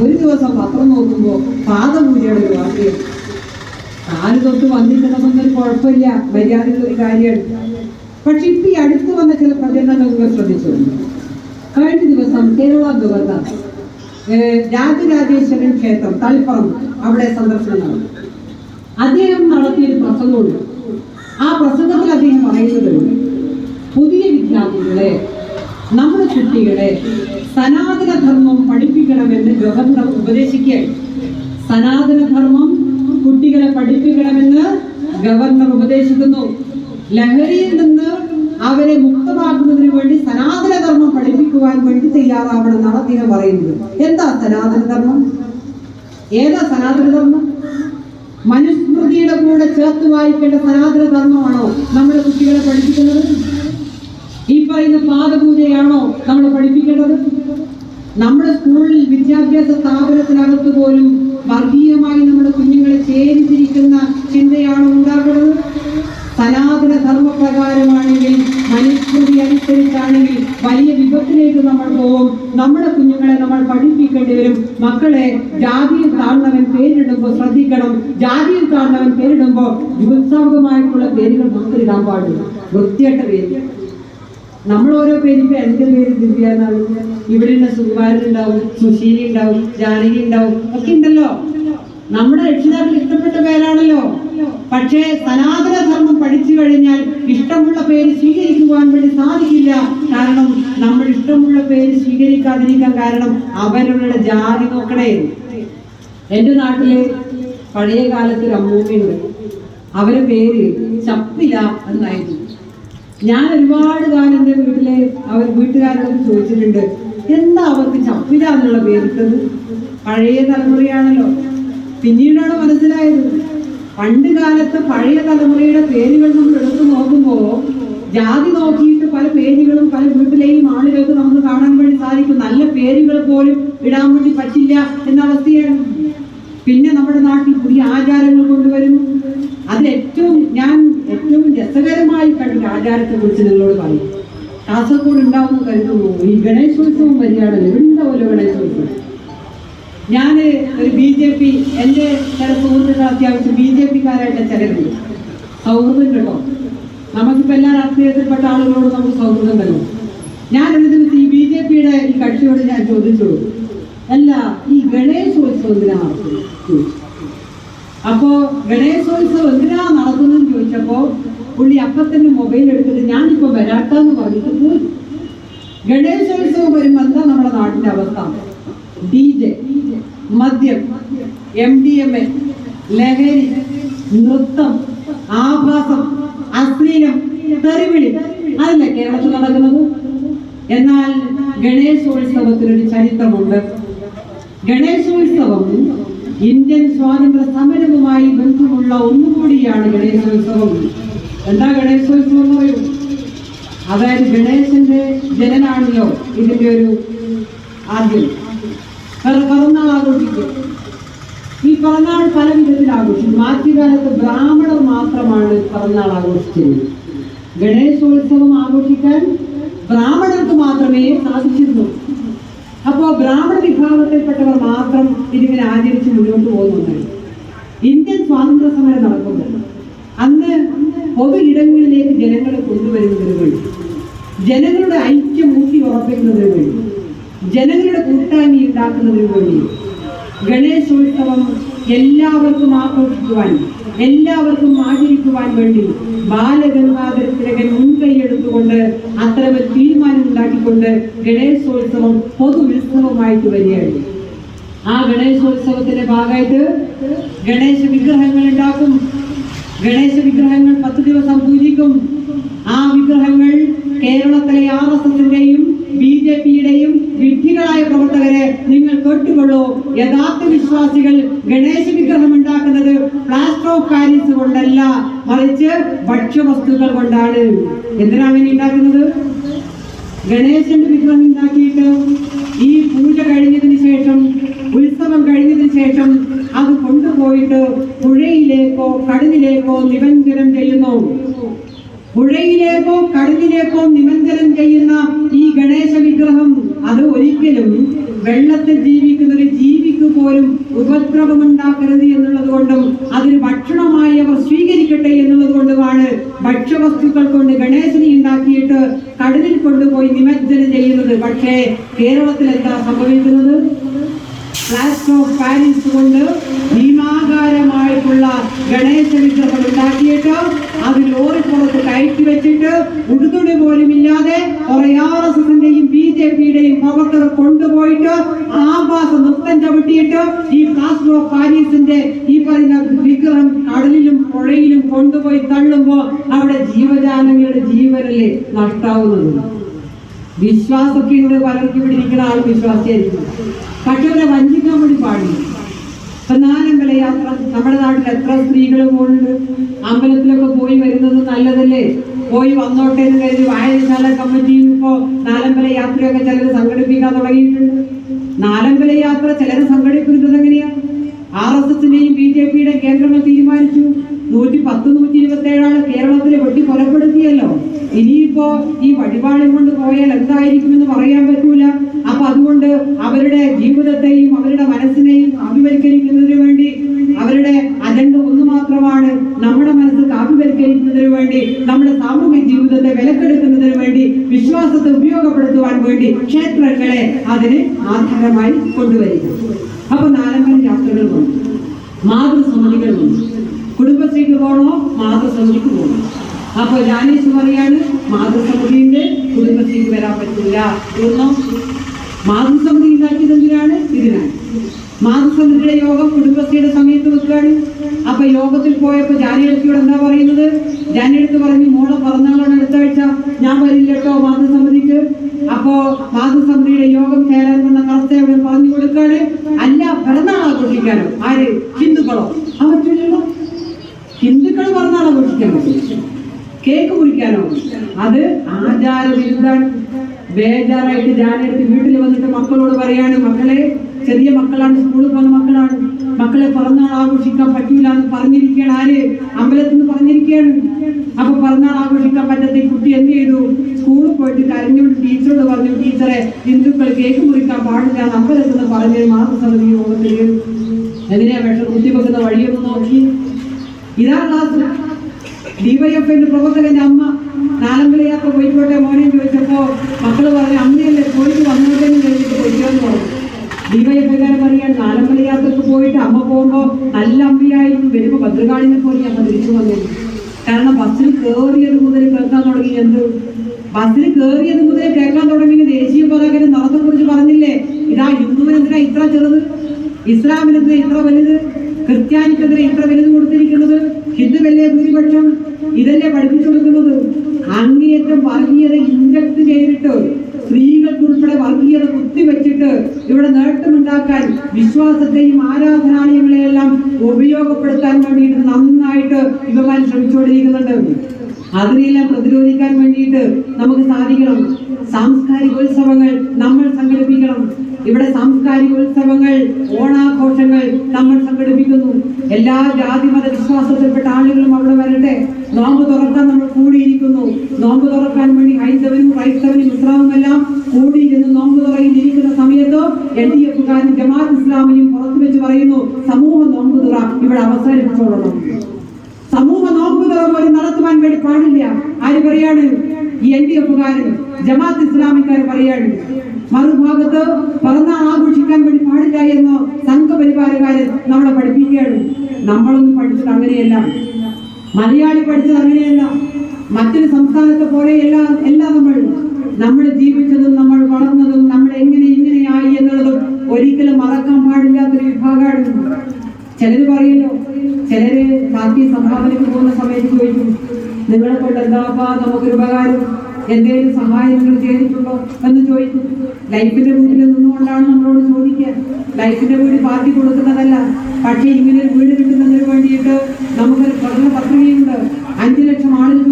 ഒരു ദിവസം പത്രം നോക്കുമ്പോൾ പാദപൂജയുടെ ഒരു വാർത്തയും കാൽ തൊട്ട് വന്നിട്ടുണ്ടെന്നൊരു കുഴപ്പമില്ല. മര്യാദയുള്ള ഒരു കാര്യമാണ്. പക്ഷെ ഇപ്പൊ ഈ അടുത്ത് വന്ന ചില പ്രചരണങ്ങൾ നിങ്ങൾ ശ്രദ്ധിച്ചു? കഴിഞ്ഞ ദിവസം കേരള ഗവർണർ രാജരാജേശ്വരൻ ക്ഷേത്രം തളിപ്പുറം അവിടെ സന്ദർശനം നടത്തി അദ്ദേഹം നടത്തിയൊരു പ്രസംഗമുണ്ട്. ആ പ്രസംഗത്തിൽ അദ്ദേഹം പറയുന്നത് പുതിയ വിദ്യാർത്ഥികളെ നമ്മുടെ കുട്ടികളെ സനാതന ധർമ്മം പഠിപ്പിക്കണമെന്ന് ഗവർണർ ഉപദേശിക്കുകയാണ്. സനാതന ധർമ്മം കുട്ടികളെ പഠിപ്പിക്കണമെന്ന് ഗവർണർ ഉപദേശിക്കുന്നു. ലഹരിയിൽ നിന്ന് അവരെ മുക്തമാക്കുന്നതിന് വേണ്ടി സനാതനധർമ്മം പഠിപ്പിക്കുവാൻ വേണ്ടി തയ്യാറാവണം അദ്ദേഹം പറയുന്നത്. എന്താ സനാതനധർമ്മം? ഏതാ സനാതനധർമ്മം? മനുസ്മൃതിയുടെ കൂടെ ചേർത്ത് വായിക്കേണ്ട സനാതന ധർമ്മമാണോ നമ്മുടെ കുട്ടികളെ പഠിപ്പിക്കുന്നത്? ഈ പറയുന്ന പാദപൂജയാണോ നമ്മൾ പഠിപ്പിക്കേണ്ടത്? നമ്മുടെ സ്കൂളിൽ വിദ്യാഭ്യാസ സ്ഥാപനത്തിനകത്ത് പോലും വർഗീയമായി നമ്മുടെ കുഞ്ഞുങ്ങളെ ചേരിച്ചിരിക്കുന്ന ചിന്തയാണോ ഉണ്ടാകുന്നത്? സനാതന ധർമ്മപ്രകാരമാണെങ്കിൽ മനുസ്മൃതി അനുസരിച്ചാണെങ്കിൽ വലിയ വിപത്തിലേക്ക് നമ്മൾ പോവും നമ്മുടെ കുഞ്ഞുങ്ങളെ നമ്മൾ പഠിപ്പിക്കേണ്ടി വരും. മക്കളെ ജാതിയിൽ താഴ്ന്നവൻ പേരിടുമ്പോൾ ശ്രദ്ധിക്കണം. ജാതിയിൽ താഴ്ന്നവൻ പേരിടുമ്പോൾ ജുഗുത്സാഹമായിട്ടുള്ള പേരുകൾ മക്കളിടാൻ പാടില്ല. വൃത്തിയായിട്ട പേര്. നമ്മൾ ഓരോ പേരും ഇപ്പൊ പേര് ദിവ്യ ഇവിടെ ഉള്ള സുകുമാരൻ ഉണ്ടാവും സുശീലി ഉണ്ടാവും ജാനകി ഉണ്ടാവും. ഒക്കെ ഉണ്ടല്ലോ. നമ്മുടെ രക്ഷിതാക്കൾ ഇഷ്ടപ്പെട്ട പേരാണല്ലോ. പക്ഷേ സനാതന ധർമ്മം പഠിച്ചു കഴിഞ്ഞാൽ ഇഷ്ടമുള്ള പേര് സ്വീകരിക്കുവാൻ വേണ്ടി സാധിക്കില്ല. കാരണം നമ്മൾ ഇഷ്ടമുള്ള പേര് സ്വീകരിക്കാതിരിക്കാൻ കാരണം അവരുടെ ജാതി നോക്കണേ. എന്റെ നാട്ടിൽ പഴയ കാലത്ത് ഒരു അമ്മൂമ്മയുണ്ട്. അവരുടെ പേര് ചപ്പില എന്നായിരുന്നു. ഞാൻ ഒരുപാട് കാലം എന്റെ വീട്ടിലെ അവർ വീട്ടുകാരോട് ചോദിച്ചിട്ടുണ്ട് എന്താ അവർക്ക് ചപ്പില എന്നുള്ള പേരിട്ടത്? പഴയ തലമുറയാണല്ലോ. പിന്നീടാണ് മനസ്സിലായത് പണ്ട് കാലത്ത് പഴയ തലമുറയുടെ പേരുകൾ നമ്മൾ എടുത്തു നോക്കുമ്പോൾ ജാതി നോക്കിയിട്ട് പല പേരുകളും പല വീട്ടിലെയും ആളുകൾക്ക് നമുക്ക് കാണാൻ വേണ്ടി സാധിക്കും. നല്ല പേരുകൾ പോലും ഇടാൻ വേണ്ടി പറ്റില്ല എന്ന അവസ്ഥയാണ്. പിന്നെ നമ്മുടെ നാട്ടിൽ പുതിയ ആചാരങ്ങൾ കൊണ്ടുവരുന്നു. ആചാരത്തെ കുറിച്ച് നിങ്ങളോട് പറഞ്ഞു കാസർഗോഡ് ഉണ്ടാവുമെന്ന് കരുതുന്നു. ഈ ഗണേശോത്സവം വരികയാണല്ലോ. ഉണ്ടാവുമല്ലോ ഗണേശോത്സവം? ഞാൻ ഒരു ബി ജെ പി എന്റെ ചില സുഹൃത്തുക്കൾ അത്യാവശ്യം ബി ജെ പിക്കാരായിട്ട് ചിലരുണ്ട്. സൗഹൃദം കേട്ടോ. നമുക്കിപ്പോൾ എല്ലാ രാഷ്ട്രീയത്തിൽപ്പെട്ട ആളുകളോട് നമുക്ക് സൗഹൃദം തരും ഞാൻ ഒരു ദിവസം ഈ ബി ജെ പിയുടെ ഈ കക്ഷിയോട് ഞാൻ ചോദിച്ചു അല്ല ഈ ഗണേശോത്സവം എന്തിനാ നടത്തുന്നത് ചോദിച്ചു. അപ്പോ ഗണേശോത്സവം എന്തിനാ നടത്തുന്നതെന്ന് ചോദിച്ചപ്പോ പുള്ളി അപ്പൊ തന്നെ മൊബൈൽ എടുത്തിട്ട് ഞാനിപ്പോ വരാട്ടെന്ന് പറഞ്ഞിട്ട് പോയി. ഗണേശോത്സവം വരുമ്പോ എന്താ നമ്മുടെ നാട്ടിന്റെ അവസ്ഥ? ഡി ജെ മദ്യം എം ഡി എം എ ലഹരി നൃത്തം ആഭാസം അശ്ലീലം തെറിവിളി. അതല്ലേ കേരളത്തിൽ നടക്കുന്നത്? എന്നാൽ ഗണേശോത്സവത്തിനൊരു ചരിത്രമുണ്ട്. ഗണേശോത്സവം ഇന്ത്യൻ സ്വാതന്ത്ര്യ സമരവുമായി ബന്ധമുള്ള ഒന്നുകൂടിയാണ് ഗണേശോത്സവം. എന്താ ഗണേശോത്സവം എന്ന് പറയൂ? അതായത് ഗണേശന്റെ ജനനാണല്ലോ ഇതിന്റെ ഒരു ആദ്യം. പിറ- പിറന്നാൾ ആഘോഷിക്കും. ഈ പിറന്നാൾ പല വിധത്തിൽ ആഘോഷിക്കും. ആദ്യകാലത്ത് ബ്രാഹ്മണർ മാത്രമാണ് പിറന്നാൾ ആഘോഷിച്ചിരുന്നത് ഗണേശോത്സവം ആഘോഷിക്കാൻ ബ്രാഹ്മണർക്ക് മാത്രമേ സാധിച്ചിരുന്നു. അപ്പോ ബ്രാഹ്മണ വിഭാഗത്തിൽപ്പെട്ടവർ മാത്രം ഇതിങ്ങനെ ആചരിച്ച് മുന്നോട്ട് പോകുന്നുണ്ടായി ഇന്ത്യൻ സ്വാതന്ത്ര്യ സമരം നടക്കുമ്പോൾ അന്ന് പൊതു ഇടങ്ങളിലേക്ക് ജനങ്ങളെ കൊണ്ടുവരുന്നതിന് വേണ്ടി ജനങ്ങളുടെ ഐക്യം ഊട്ടി ഉറപ്പിക്കുന്നതിന് വേണ്ടി ജനങ്ങളുടെ കൂട്ടായ്മ ഉണ്ടാക്കുന്നതിന് വേണ്ടി ഗണേശോത്സവം എല്ലാവർക്കും ആഘോഷിക്കുവാൻ എല്ലാവർക്കും ആചരിക്കുവാൻ വേണ്ടി ബാലഗംഗാധര തിലകൻ മുൻകൈയെടുത്തുകൊണ്ട് അത്തരമൊരു തീരുമാനം ഉണ്ടാക്കിക്കൊണ്ട് ഗണേശോത്സവം പൊതു ഉത്സവമായിട്ട് വരികയാണ്. ആ ഗണേശോത്സവത്തിന്റെ ഭാഗമായിട്ട് ഗണേശ വിഗ്രഹങ്ങൾ ഉണ്ടാക്കും. ഗണേശ വിഗ്രഹങ്ങൾ പത്ത് ദിവസം പൂജിക്കും. ആ വിഗ്രഹങ്ങൾ കേരളത്തിലെ ആർ എസ് എസിന്റെയും ബി ജെ പിയുടെയും വിഡ്ഢികളായ പ്രവർത്തകരെ നിങ്ങൾ കേട്ടുകൊള്ളൂ. യഥാർത്ഥ വിശ്വാസികൾ ഗണേശ വിഗ്രഹം ഉണ്ടാക്കുന്നത് പ്ലാസ്റ്റർ ഓഫ് പാരീസ് കൊണ്ടല്ല മറിച്ച് ഭക്ഷ്യവസ്തുക്കൾ കൊണ്ടാണ്. എന്തിനാണ് ഇനി ഉണ്ടാക്കുന്നത്? ഗണേശന്റെ വിഗ്രഹം ഉണ്ടാക്കിയിട്ട് ഈ പൂജ കഴിഞ്ഞതിന് ശേഷം ഉത്സവം കഴിഞ്ഞതിന് ശേഷം അത് കൊണ്ടുപോയിട്ട് പുഴയിലേക്കോ കടലിലേക്കോ നിമഞ്ജനം ചെയ്യുന്നു. പുഴയിലേക്കോ കടലിലേക്കോ നിമഞ്ജനം ചെയ്യുന്ന ഈ ഗണേശ വിഗ്രഹം അത് ഒരിക്കലും വെള്ളത്തിൽ ജീവിക്കുന്ന ഒരു ജീവിക്ക് പോലും ഉപദ്രവം ഉണ്ടാക്കരുത് എന്നുള്ളത് കൊണ്ടും അതിന് ഭക്ഷണമായി അവർ സ്വീകരിക്കട്ടെ എന്നുള്ളത് കൊണ്ടുമാണ് ഭക്ഷ്യവസ്തുക്കൾ കൊണ്ട് ഗണേശനെ ഉണ്ടാക്കിയിട്ട് കടലിൽ കൊണ്ടുപോയി നിമജ്ജനം ചെയ്യുന്നത്. പക്ഷേ കേരളത്തിൽ എന്താ സംഭവിക്കുന്നത്? പ്ലാസ്റ്റർ ഓഫ് പാരീസ് കൊണ്ട് ഭീമാകാരമായിട്ടുള്ള ഗണേശ വിഗ്രഹം ഉണ്ടാക്കിയിട്ട് അത് ലോറിപ്പുറത്ത് കയറ്റി വെച്ചിട്ട് ഉടുതുണി പോലും ഇല്ലാതെ കുറെ ആർ എസ് എസിന്റെയും ബി ജെ പിയുടെയും പ്രവർത്തകർ കൊണ്ടുപോയിട്ട് ആഭാസ നൃത്തം ചവിട്ടിയിട്ട് ഈ പ്ലാസ്റ്റർ ഓഫ് പാരീസിന്റെ ഈ പറയുന്ന വിഗ്രഹം കടലിലും പുഴയിലും കൊണ്ടുപോയി തള്ളുമ്പോൾ അവിടെ ജീവജാലങ്ങളുടെ ജീവനല്ലേ നഷ്ടാവുന്നത്? വിശ്വാസമൊക്കെ ഉണ്ട് പലർക്കും ഇവിടെ ഇരിക്കുന്ന ആൾ വിശ്വാസിയായിരിക്കും. പക്ഷെ അവരെ വഞ്ചിക്കാൻ വേണ്ടി പാടില്ല. ഇപ്പൊ നാലമ്പല യാത്ര നമ്മുടെ നാട്ടിൽ എത്ര സ്ത്രീകൾ പോകുന്നുണ്ട് അമ്പലത്തിലൊക്കെ പോയി വരുന്നത് നല്ലതല്ലേ? പോയി വന്നോട്ടെ എന്ന് കരുതി വായനശാല കമ്മിറ്റിയും ഇപ്പോ നാലമ്പല യാത്രയൊക്കെ ചിലർ സംഘടിപ്പിക്കാൻ തുടങ്ങിയിട്ടുണ്ട്. നാലമ്പല യാത്ര ചിലർ സംഘടിപ്പിക്കുന്നത് എങ്ങനെയാ? ആർ എസ് എസിന്റെയും ബി ജെ പിയുടെ കേന്ദ്രങ്ങൾ തീരുമാനിച്ചു. നൂറ്റി പത്ത് നൂറ്റി ഇരുപത്തി ഏഴാൾ കേരളത്തിൽ വെട്ടി കൊലപ്പെടുത്തിയല്ലോ. ഇനിയിപ്പോ ഈ വഴിപാടും കൊണ്ട് പോയാൽ എന്തായിരിക്കുമെന്ന് പറയാൻ പറ്റൂല. അപ്പൊ അതുകൊണ്ട് അവരുടെ ജീവിതത്തെയും അവരുടെ മനസ്സിനെയും ആഭിവരിക്കുന്നതിന് വേണ്ടി അവരുടെ അജണ്ട ഒന്ന് മാത്രമാണ് നമ്മുടെ മനസ്സ് കാവ്യവൽക്കരിക്കുന്നതിന് വേണ്ടി നമ്മുടെ സാമൂഹ്യ ജീവിതത്തെ വിലക്കെടുക്കുന്നതിന് വേണ്ടി വിശ്വാസത്തെ ഉപയോഗപ്പെടുത്തുവാൻ വേണ്ടി ക്ഷേത്രങ്ങളെ അതിന് ആധാരമായി കൊണ്ടുവരിക. അപ്പൊ വന്നു മാതൃസമിതികൾ വന്നു. കുടുംബശ്രീക്ക് പോകണോ? മാതൃസമിതിക്ക് പോകണം. അപ്പൊ ജാനീസ് പറയാണ് മാതൃസമിതിന്റെ കുടുംബശ്രീക്ക് വരാൻ പറ്റില്ല. എന്നോ മാതൃസമിതി ഉണ്ടാക്കിയത് എന്തിനാണ്? ഇതിനാണ്. മാതൃസമിതിയുടെ യോഗം കുടുംബശ്രീയുടെ സമയത്ത് വെക്കുകയാണ്. അപ്പൊ യോഗത്തിൽ പോയപ്പോ ജാനിയടുത്തിയോട് എന്താ പറയുന്നത്? ജാനിയെടുത്ത് പറഞ്ഞു മോളെ പറഞ്ഞാളാണ് അടുത്ത ആഴ്ച. ഞാൻ വരില്ല മാതൃസമിതിക്ക് അപ്പോ മാതൃസമിതിയുടെ യോഗം ചേരാൻ വന്ന കർത്തവ്യം പറഞ്ഞു കൊടുക്കാണ് അല്ല പിറന്നാൾ ആഘോഷിക്കാനോ? ആര്? ഹിന്ദുക്കളോ? ആ പറ്റില്ലല്ലോ ഹിന്ദുക്കൾ പിറന്നാൾ ആഘോഷിക്കാനോ? പറ്റും കേക്ക് കുടിക്കാനോ അത് ആചാരവിരുദ്ധാണ് ബേജാറായിട്ട് ജാനെടുത്ത് വീട്ടിൽ വന്നിട്ട് മക്കളോട് പറയാണ് മക്കളെ ചെറിയ മക്കളാണ് സ്കൂളിൽ പോകുന്ന മക്കളാണ് മക്കളെ പിറന്നാൾ ആഘോഷിക്കാൻ പറ്റൂല എന്ന് പറഞ്ഞിരിക്കുകയാണ് ആര് അമ്പലത്തിൽ നിന്ന് പറഞ്ഞിരിക്കുകയാണ് അപ്പൊ പിറന്നാൾ ആഘോഷിക്കാൻ പറ്റാത്ത ഈ കുട്ടി എന്ത് ചെയ്തു സ്കൂളിൽ പോയിട്ട് കരഞ്ഞുകൊണ്ട് ടീച്ചറോട് പറഞ്ഞു ടീച്ചറെ ഹിന്ദുക്കൾ കേക്ക് മുറിക്കാൻ പാടില്ല എന്ന് പറഞ്ഞ് മാതൃസമിതി യോഗത്തിൽ എങ്ങനെയാ വിഷം കുത്തിവെക്കുന്ന വഴിയൊന്ന് നോക്കി. ഇതാണ് ക്ലാസ് ഡിവൈഎഫ്ഐന്റെ പ്രവർത്തകന്റെ അമ്മ നാലമ്പല യാത്ര പോയിക്കോട്ടെ മോനെ ചോദിച്ചപ്പോ മക്കൾ പറഞ്ഞു അമ്മയല്ലേ പോയിട്ട് വന്നോട്ടെ എന്ന് കഴിഞ്ഞിട്ട് പോയിക്കോന്ന് പറഞ്ഞു. ഡിവൈഎഫ്ഐക്കാരൻ പറയാൻ നാലമ്പല യാത്രയ്ക്ക് പോയിട്ട് അമ്മ പോകുമ്പോ നല്ല അമ്മയായിരുന്നു വരുമ്പോ ഭദ്രകാളിനെ പോലെ അമ്മ തിരിച്ചു വന്നത് കാരണം ബസ്സിൽ കയറിയത് മുതൽ കേൾക്കാൻ തുടങ്ങി. എന്ത്? ബസ്സിൽ കയറിയത് മുതൽ കേൾക്കാൻ തുടങ്ങി. ദേശീയ പതാകനെ നടത്തെ കുറിച്ച് പറഞ്ഞില്ലേ? ഇതാ ഹിന്ദുവിനെന്തിനാ ഇത്ര ചെറുത്? ഇസ്ലാമിനെതിരെ ഇത്ര വലുത്? ക്രിസ്ത്യാനിക്കെതിരെ ഇത്ര വലുത് കൊടുത്തിരിക്കുന്നത്? ഹിന്ദുവല്ലേ ഭൂരിപക്ഷം? ഇതല്ലേ പഠിപ്പിച്ചു കൊടുക്കുന്നത്? അങ്ങേയറ്റം വർഗീയത ഇൻജക്ട് ചെയ്തിട്ട് ഇവിടെ നേട്ടമുണ്ടാക്കാൻ വിശ്വാസത്തെയും ആരാധനാലയങ്ങളെയെല്ലാം ഉപയോഗപ്പെടുത്താൻ വേണ്ടിയിട്ട് നന്നായിട്ട് യുവമാൻ ശ്രമിച്ചുകൊണ്ടിരിക്കുന്നുണ്ട്. അതിനെല്ലാം പ്രതിരോധിക്കാൻ വേണ്ടിയിട്ട് നമുക്ക് സാധിക്കണം. സാംസ്കാരികോത്സവങ്ങൾ നമ്മൾ സംഘടിപ്പിക്കണം. ഇവിടെ സാംസ്കാരികോത്സവങ്ങൾ ഓണാഘോഷങ്ങൾ നമ്മൾ സംഘടിപ്പിക്കുന്നു. എല്ലാ ജാതി മത വിശ്വാസത്തിൽപ്പെട്ട ആളുകളും അവിടെ വരട്ടെ. നോമ്പ് തുറക്കാൻ നമ്മൾ കൂടിയിരിക്കുന്നു. നോമ്പ് തുറക്കാൻ വേണ്ടി ഹൈന്ദവനും ക്രൈസ്തവനും ഇസ്ലാമും എല്ലാം കൂടിയിരുന്ന് നോമ്പ് തുറയിൽ ഇരിക്കുന്ന സമയത്ത് എൽ ഡി എഫുകാരും ജമാഅത്ത് ഇസ്ലാമിയും പുറത്തു വെച്ച് പറയുന്നു സമൂഹ നോമ്പ് തുറ ഇവിടെ അവസാനിപ്പിച്ചോളണം സമൂഹ നോമ്പുതുറ പോലും നടത്തുവാൻ വേണ്ടി പാടില്ല. ആര് പറയാണ്? ഈ എൽ ഡി എഫുകാരൻ ജമാഅത്ത് ഇസ്ലാമിക്കാർ പറയാണ്. മറുഭാഗത്ത് പിറന്നാൾ ആഘോഷിക്കാൻ വേണ്ടി പാടില്ല എന്ന് സംഘപരിവാരക്കാരൻ നമ്മളെ പഠിപ്പിക്കുകയാണ്. നമ്മളൊന്നും പഠിച്ചത് അങ്ങനെയല്ല. മലയാളി പഠിച്ചത് അങ്ങനെയല്ല. മറ്റൊരു സംസ്ഥാനത്തെ പോലെയല്ല എല്ലാം നമ്മൾ. നമ്മൾ ജീവിച്ചതും നമ്മൾ വളർന്നതും നമ്മൾ എങ്ങനെ ഒരിക്കലും മറക്കാൻ പാടില്ലാത്തൊരു വിഭാഗമാണ്. ചിലര് പറയല്ലോ ചിലര് പാർട്ടി സംഭാവനയ്ക്ക് പോകുന്ന സമയത്ത് ചോദിക്കും നിങ്ങളെ കൊണ്ട് എന്താപ്പാ നമുക്കൊരു ഉപകാരം? എന്തെങ്കിലും സഹായം നിങ്ങൾ ചെയ്തിട്ടുണ്ടോ? എന്ന് ചോദിക്കും. ലൈഫിന്റെ വീട്ടിൽ നിന്നുകൊണ്ടാണ് നമ്മളോട് ചോദിക്കുക. ലൈഫിന്റെ വീട് പാർട്ടി കൊടുക്കുന്നതല്ല. പക്ഷേ ഇങ്ങനെ വീട് കിട്ടുന്നതിന് വേണ്ടിയിട്ട് നമുക്കൊരു പഠന പത്രികയുണ്ട് അഞ്ചു ലക്ഷം കിട്ടിയിട്ടുണ്ട്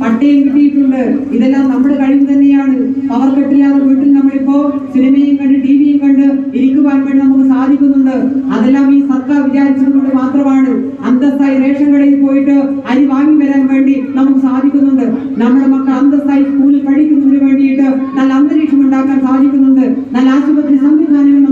പട്ടയം കിട്ടിയിട്ടുണ്ട്. ഇതെല്ലാം നമ്മുടെ കഴിവ് തന്നെയാണ്. പവർ കെട്ടില്ലാതെ വീട്ടിൽ നമ്മളിപ്പോ സിനിമയും കണ്ട് ടി വിയും കണ്ട് ഇരിക്കുവാൻ വേണ്ടി നമുക്ക് സാധിക്കുന്നുണ്ട്. അതെല്ലാം ഈ സർക്കാർ വിചാരിച്ചതുകൊണ്ട് മാത്രമാണ് അന്തസ്സായി റേഷൻ കടയിൽ പോയിട്ട് അരി വാങ്ങി വരാൻ വേണ്ടി നമുക്ക് സാധിക്കുന്നുണ്ട്. നമ്മുടെ മക്കൾ അന്തസ്സായി സ്കൂളിൽ പഠിക്കുന്നതിന് വേണ്ടിയിട്ട് നല്ല അന്തരീക്ഷം ഉണ്ടാക്കാൻ സാധിക്കുന്നുണ്ട്. നല്ല ആശുപത്രി സംവിധാനങ്ങൾ